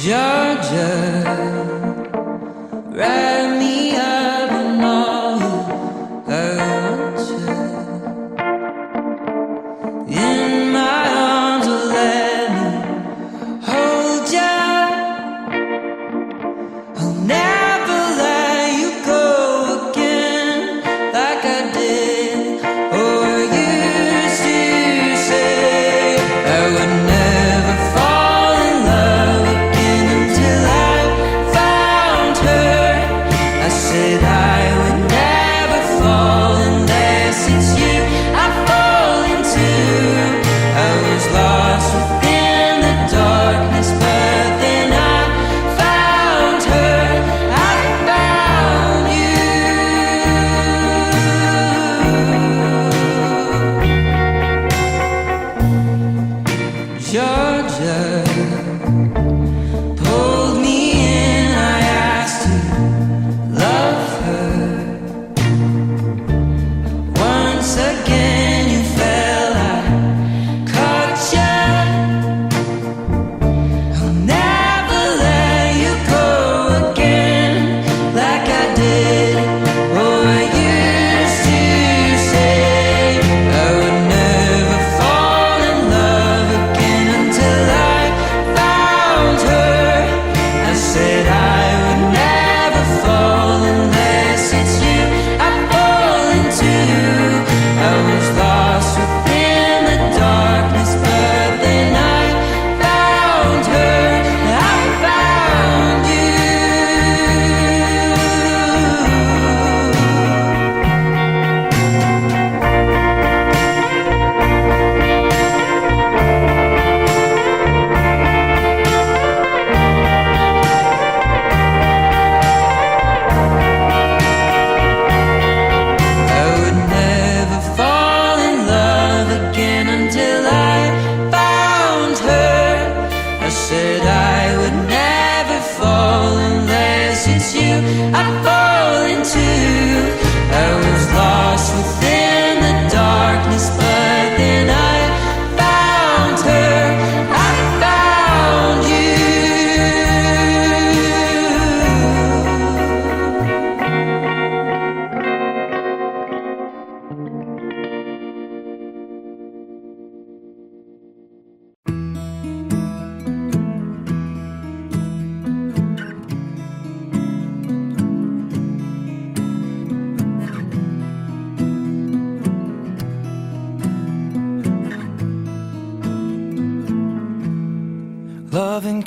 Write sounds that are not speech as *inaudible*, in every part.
judges.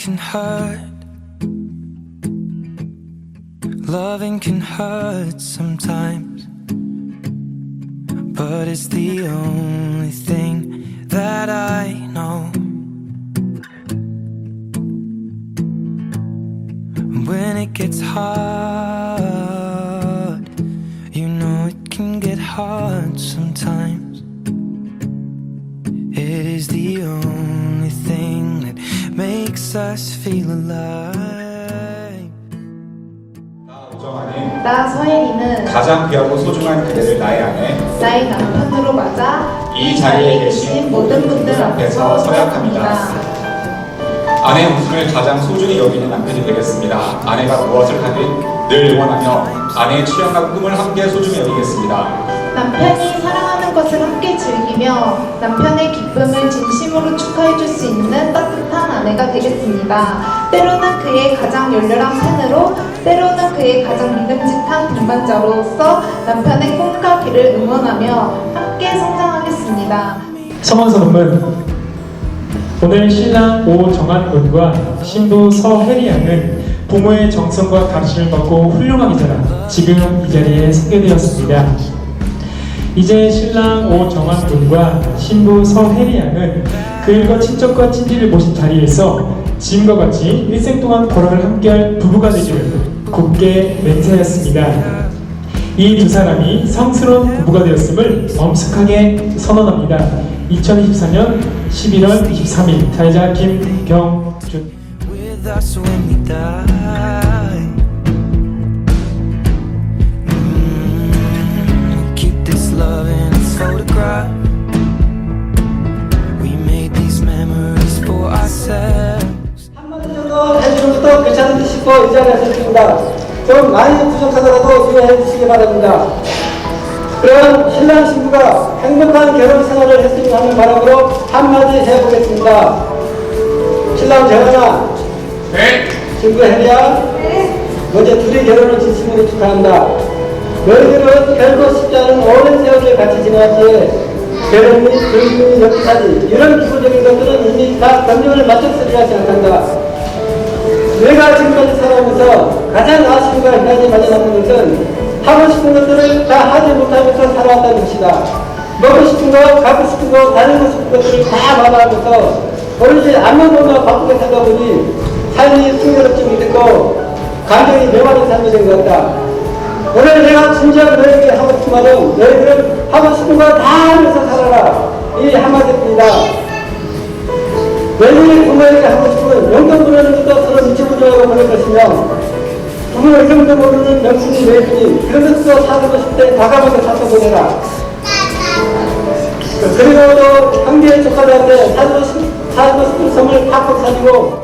Can hurt. Loving can hurt sometimes. But it's the only thing that I know. When it gets hard, you know it can get hard sometimes. It is the only makes us feel alive. 우정아는 나 서예리는 가장 귀하고 소중한 그대를 나의 안에 나의 남편으로 맞아 이 자리에 계신 모든 분들 앞에서 서약합니다. 아내의 웃음을 가장 소중히 여기는 남편이 되겠습니다. 아내가 무엇을 하든 늘 응원하며 아내의 취향과 꿈을 함께 소중히 여기겠습니다. 남편이 사랑하는 것을 함께 즐기며 남편의 기쁨을 진심으로 축하해 줄 수 있는 따뜻한 아내가 되겠습니다. 때로는 그의 가장 열렬한 팬으로 때로는 그의 가장 믿음직한 동반자로서 남편의 꿈과 길을 응원하며 함께 성장하겠습니다. 성원 선언문 오늘 신랑 오정한 군과 신부 서혜리 양은 부모의 정성과 가르침을 받고 훌륭하게 자라 지금 이 자리에 서게 되었습니다. 이제 신랑 오정한 군과 신부 서혜리 양은 그일과 친척과 친지를 모신 자리에서 지금과 같이 일생 동안 걸어갈 함께할 부부가 되기를 굳게 맹세하였습니다. 이 두 사람이 성스러운 부부가 되었음을 엄숙하게 선언합니다. 2024년 11월 23일 타이자 김경준 하겠습니다. 좀 많이 부족하더라도 이해해 주시기 바랍니다. 그럼 신랑 신부가 행복한 결혼 생활을 했으면 하는 바람으로 한마디 해보겠습니다. 신랑 재환아, 네. 친구 혜리야, 어제 둘이 결혼을 진심으로 축하한다. 너희들은 결코 쉽지 않은 오랜 세월을 같이 지내왔지. 결혼 및 결혼 역사지 이런 기본적인 것들은 이미 다 감정을 맞췄으리라 생각한다. 내가 지금까지 살아오면서 가장 아쉬움과 희망이 많이 남는 것은 하고 싶은 것들을 다 하지 못하면서 살아왔다는 것이다. 먹고 싶은 거, 갖고 싶은 거, 다니고 싶은 것들을 다 마다하면서 오로지 앞만 보면 바쁘게 살다 보니 삶이 풍요롭지 못했고 감정이 메마른 삶이 된 것 같다. 오늘 내가 진지하게 너에게 하고 싶은 말은 너희들은 하고 싶은 거 다 하면서 살아라. 이 한마디입니다. 너희들이 부모에게 하고 싶은 보내는 것도 서로 미치부조하고 보낼 것이며 부모 의견도 모르는 명순이 너희들이 그런 것도 사고 싶을 때 과감하게 사서 보내라. 그리고 또 형제 조카들한테 사고 싶은 선물 팍팍 사주고.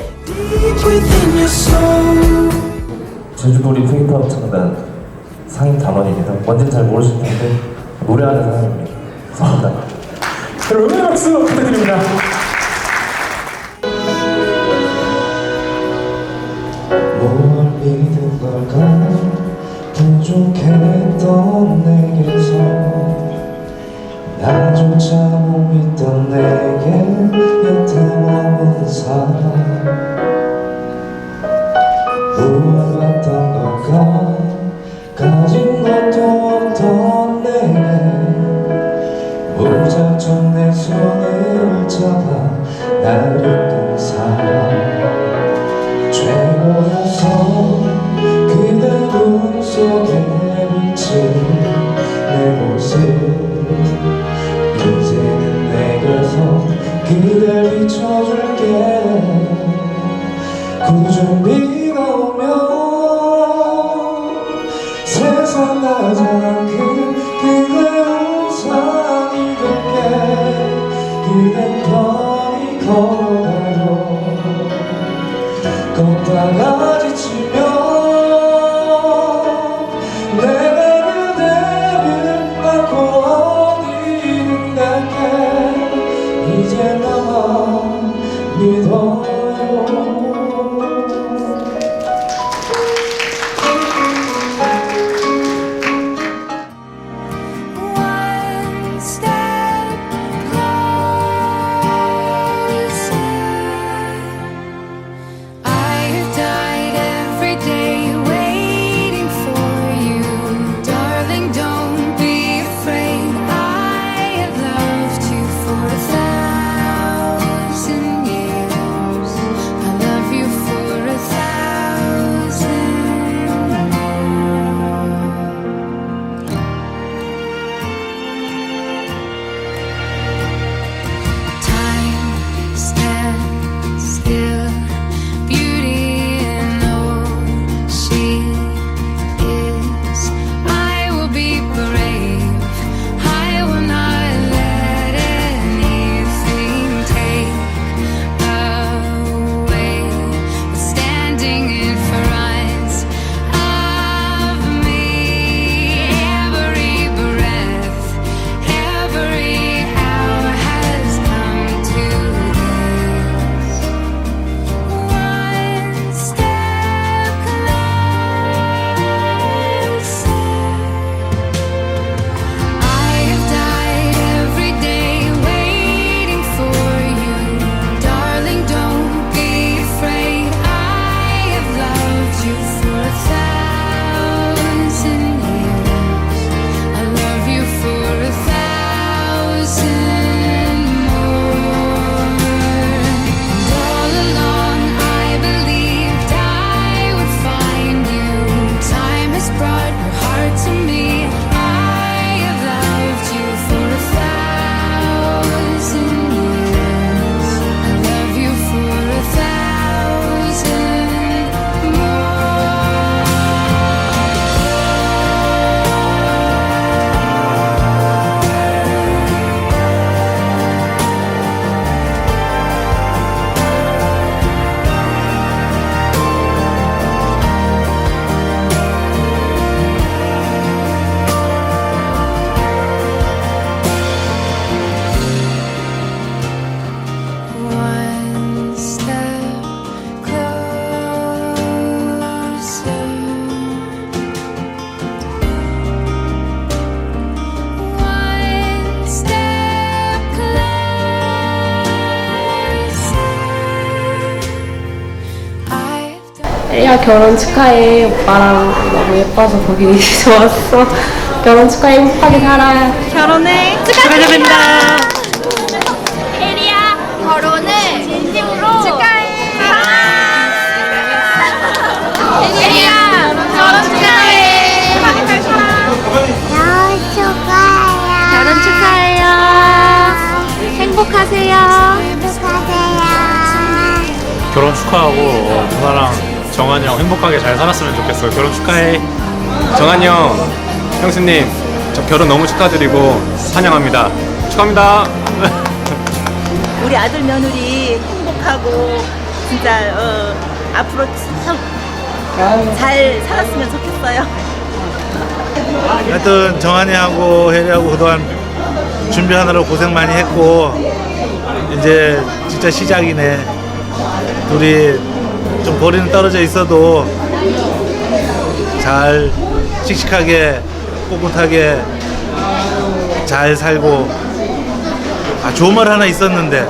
제주도리 핑크팝 창단 상임 단원입니다. 뭔지 잘 모르실 텐데 노래하는 사람입니다. 감사합니다. 여러분 박수 부탁드립니다. 부족했던 내게서 나조차 못 믿던 내게 여태 머문 사람 우월했던 걸까? 가진 것도 없던 내게 무작정 내 손을 잡아 나를 이끈 사람 결혼 축하해 오빠랑 너무 예뻐서 보기 *laughs* 좋았어 결혼 축하해 행복하게 살아 결혼해 축하드립니다. 혜리야 결혼을 진심으로 축하해. 혜리야 결혼 축하해. 결혼 축하해요. 행복하세요. 결혼 축하하고 어, 누나랑 정한이 형 행복하게 잘 살았으면 좋겠어요. 결혼 축하해. 정한이 형, 형수님, 저 결혼 너무 축하드리고 환영합니다. 축하합니다. *laughs* 우리 아들 며느리 행복하고 진짜 어, 앞으로 참 잘 살았으면 좋겠어요. *laughs* 하여튼 정한이하고 혜리하고 그동안 준비하느라 고생 많이 했고 이제 진짜 시작이네 둘이 좀 거리는 떨어져 있어도 잘 씩씩하게 꿋꿋하게 잘 살고. 아 좋은 말 하나 있었는데.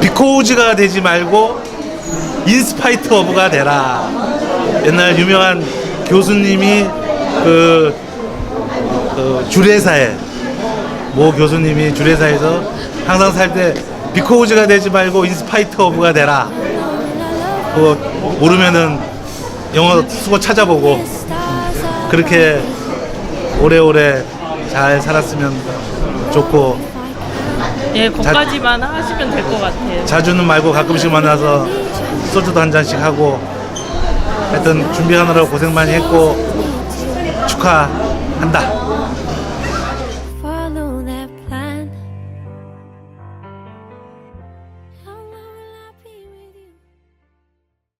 비코우즈가 되지 말고 인스파이트 어브가 되라. 옛날 유명한 교수님이 그, 그 주례사에 모 교수님이 주례사에서 항상 살 때 비코우즈가 되지 말고 인스파이트 어브가 되라 그거 모르면은 영어 수고 찾아보고 그렇게 오래오래 잘 살았으면 좋고 예, 거기까지만 하시면 될 것 같아요. 자주는 말고 가끔씩 만나서 소주도 한 잔씩 하고 하여튼 준비하느라 고생 많이 했고 축하한다